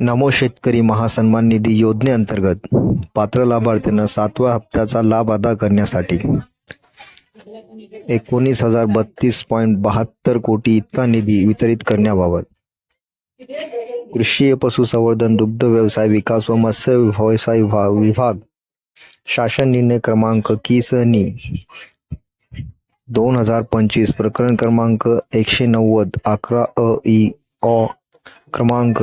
नमो शेतकरी महासन्मान निधी योजनेअंतर्गत पात्र लाभार्थ्यांना सातव्या हप्त्याचा लाभ अदा करण्यासाठी एकोणीस हजार बत्तीस पॉईंट बहात्तर कोटी इतका निधी वितरित करण्याबाबत कृषी पशुसंवर्धन दुग्ध व्यवसाय विकास व मत्स्य व्यवसाय विभाग शासन निर्णय क्रमांक किसनी दोन हजार पंचवीस प्रकरण क्रमांक एकशे नव्वद अकरा अ ई अ क्रमांक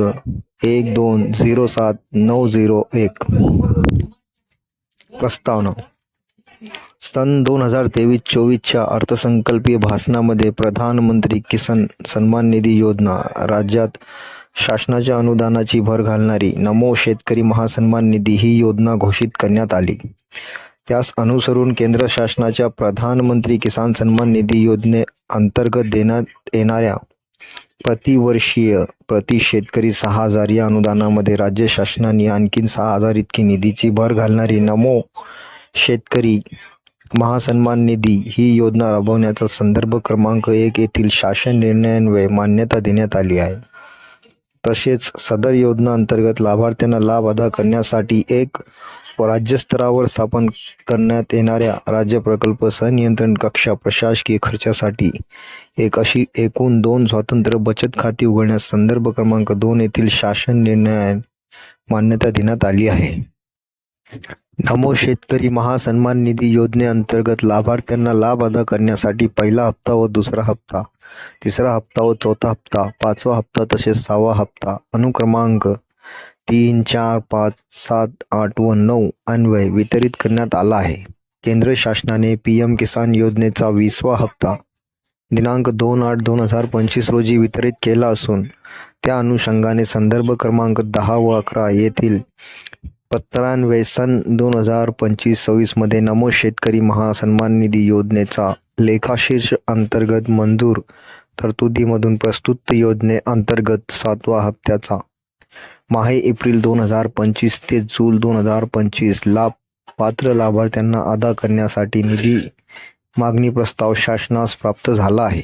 एक दोन झिरो सात नऊ झिरो एक. प्रस्तावना. सन दोन हजार तेवीस चोवीसच्या अर्थसंकल्पीय भाषणामध्ये प्रधानमंत्री किसान सन्मान निधी योजना राज्यात शासनाच्या अनुदानाची भर घालणारी नमो शेतकरी महासन्मान निधी ही योजना घोषित करण्यात आली. त्यास अनुसरून केंद्र शासनाच्या प्रधानमंत्री किसान सन्मान निधी योजने अंतर्गत देण्यात येणाऱ्या प्रतिवर्षीय प्रति शेतकरी सहा हजार या अनुदानामध्ये राज्य शासनाने आणखीन सहा हजार इतकी निधीची भर घालणारी नमो शेतकरी महासन्मान निधी ही योजना राबवण्याचा संदर्भ क्रमांक एक येथील शासन निर्णयान्वये मान्यता देण्यात आली आहे. तसेच सदर योजना अंतर्गत लाभार्थ्यांना लाभ अदा करण्यासाठी एक राज्यस्तरावर स्थापन करण्यात येणाऱ्या राज्य प्रकल्प संनियंत्रण कक्षा प्रशासकीय खर्चासाठी एक अशी एकूण दोन स्वतंत्र बचत खाती उघडण्यास संदर्भ क्रमांक दोन येथील शासन निर्णयात मान्यता देण्यात आली आहे. नमो शेतकरी महासन्मान निधी योजनेअंतर्गत लाभार्थ्यांना लाभ अदा करण्यासाठी पहिला हप्ता व दुसरा हप्ता तिसरा हप्ता व चौथा हप्ता पाचवा हप्ता तसेच सहावा हप्ता अनुक्रमांक तीन चार पाच सात आठ व नऊ अन्वय वितरित करण्यात आला आहे. केंद्र शासनाने पी एम किसान योजनेचा वीसवा हप्ता दिनांक दोन आठ दोन हजार पंचवीस रोजी वितरित केला असून त्या अनुषंगाने संदर्भ क्रमांक दहा व अकरा येथील पत्रान्वये सन दोन हजार पंचवीस सव्वीसमध्ये नमो शेतकरी महासन्मान निधी योजनेचा लेखाशीर्ष अंतर्गत मंजूर तरतुदीमधून प्रस्तुत योजने अंतर्गत सातवा हप्त्याचा माहे एप्रिल दोन हजार पंचवीस ते जून दोन हजार पंचवीस लाभ पात्र लाभार्थ्यांना अदा करण्यासाठी निधी मागणी प्रस्ताव शासनास प्राप्त झाला आहे.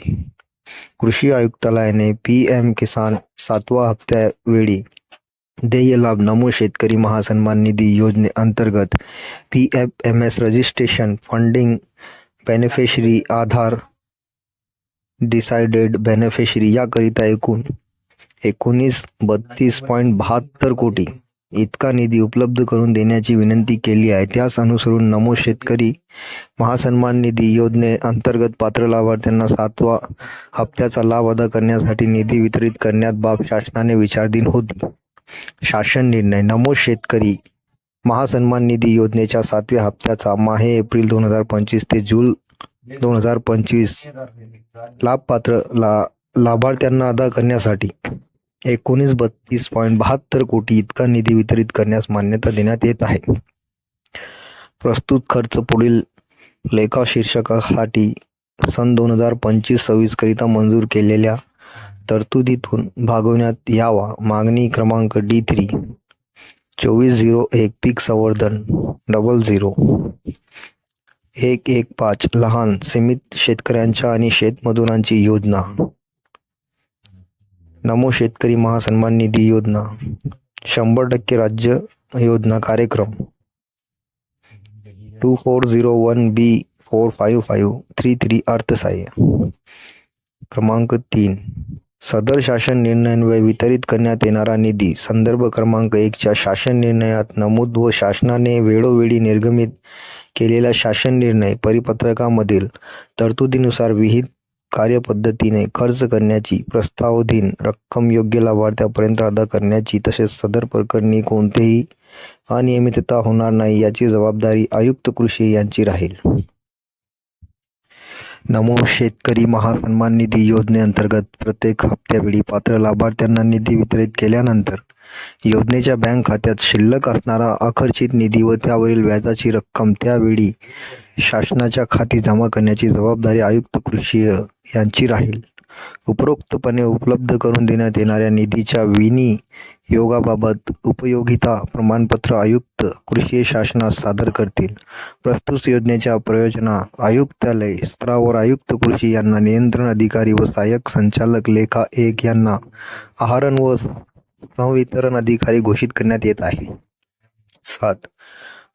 कृषी आयुक्तालयाने पी एम किसान सातवा हप्त्यावेळी देय लाभ नमो शेतकरी महासन्मान निधी योजने अंतर्गत P F M S registration funding beneficiary Aadhaar decided beneficiary याकरिता एकूण एकोणीस बत्तीस पॉईंट बहात्तर कोटी इतका निधी उपलब्ध करून देण्याची विनंती केली आहे. त्यास अनुसरून नमो शेतकरी महासन्मान निधी योजने अंतर्गत पात्र लाभार्थ्यांना सातवा हप्त्याचा लाभ अदा करण्यासाठी निधी वितरित करण्यात बाब शासनाने विचारधीन होती. शासन निर्णय नमो शेतकरी महासन्मान निधी योजनेच्या सातव्या हप्त्याचा माहे एप्रिल दोन हजार पंचवीस ते जून दोन हजार पंचवीस लाभपात्र ला लाभार्थ्यांना अदा करण्यासाठी एकोणीस बत्तीस पॉईंट बहात्तर कोटी इतका निधी वितरित करण्यास मान्यता देण्यात येत आहे. प्रस्तुत खर्च पुढील लेखा शीर्षकासाठी सन दोन हजार पंचवीस सव्वीसकरिता मंजूर केलेल्या तरतुदीतून भागवण्यात यावा. मागणी क्रमांक डी थ्री. चोवीस झिरो एक पीक संवर्धन. Double zero. एक एक पाच लहान सीमित शेतकऱ्यांच्या आणि शेतमजुरांची योजना. नमो शेतकरी महासन्मान निधी योजना शंभर टक्के राज्य योजना कार्यक्रम. Two four zero one B four five five three three अर्थसहाय्य. क्रमांक तीन. सदर शासन निर्णयांवर वितरित करण्यात येणारा निधी संदर्भ क्रमांक एकच्या शासन निर्णयात नमूद व शासनाने वेळोवेळी निर्गमित केलेल्या शासन निर्णय परिपत्रकामधील तरतुदीनुसार विहित कार्यपद्धतीने खर्च करण्याची प्रस्तावधीन रक्कम योग्य लाभार्थ्यापर्यंत अदा करण्याची तसेच सदर प्रकरणी कोणतेही अनियमितता होणार नाही याची जबाबदारी आयुक्त कृषी यांची राहील. नमो शेतकरी महासन्मान निधी योजनेअंतर्गत प्रत्येक हप्त्यावेळी पात्र लाभार्थ्यांना निधी वितरित केल्यानंतर योजनेच्या बँक खात्यात शिल्लक असणारा अखर्चित निधी व त्यावरील व्याजाची रक्कम त्यावेळी शासनाच्या खाती जमा करण्याची जबाबदारी आयुक्त कृषी यांची राहील. उपरोक्तपणे उपलब्ध करून देण्यात येणाऱ्या निधीच्या विनियोगाबाबत उपयोगिता प्रमाणपत्र आयुक्त कृषी शासनास सादर करतील. प्रस्तुत योजनेच्या प्रयोजना आयुक्तालय स्तरावर आयुक्त कृषी यांना नियंत्रण अधिकारी व सहाय्यक संचालक लेखा एक यांना आहारण व संवितरण अधिकारी घोषित करण्यात येत आहे. सात.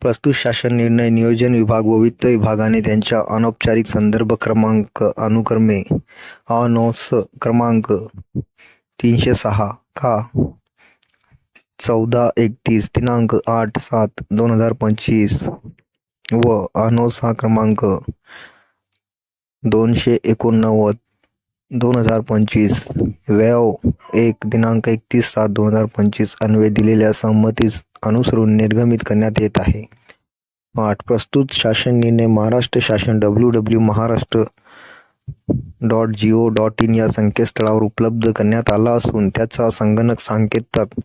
प्रस्तुत शासन निर्णय नियोजन विभाग व वित्त विभागाने त्यांच्या अनौपचारिक संदर्भ क्रमांक अनुक्रमे अनोस क्रमांक तीनशे सहा का? चौदा एकतीस दिनांक आठ सात दोन हजार पंचवीस व अनोसा क्रमांक दोनशे एकोणनव्वद दोन हजार पंचवीस. व्याव एक दिनांक एकतीस सात दोन हजार पंचवीस अन्वे दिलेल्या संमतीस अनुसरून निर्गमित करण्यात येत आहे. आठ प्रस्तुत शासन निर्णय महाराष्ट्र शासन W W Maharashtra dot G O dot in या संकेतस्थळावर उपलब्ध करण्यात आला असून त्याचा संगणक सांकेतक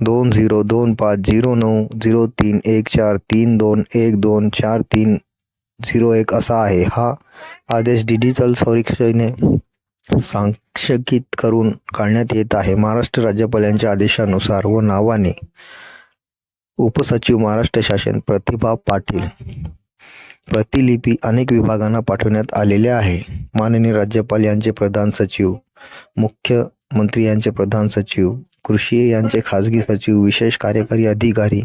दोन झिरो दोन पाच झिरो नऊ झिरो तीन एक चार तीन दोन एक दोन चार तीन झिरो एक असा आहे. हा आदेश डिजिटल संरक्षणे सांक्षकित करून काढण्यात येत आहे. महाराष्ट्र राज्यपाल यांच्या आदेशानुसार व नावाने उपसचिव महाराष्ट्र शासन प्रतिभा पाटील. प्रतिलिपी अनेक विभागांना पाठवण्यात आलेले आहे. माननीय राज्यपाल यांचे प्रधान सचिव मुख्यमंत्री यांचे प्रधान सचिव कृषी यांचे खाजगी सचिव विशेष कार्यकारी अधिकारी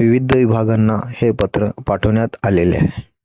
विविध विभागांना हे पत्र पाठवण्यात आलेले आहे.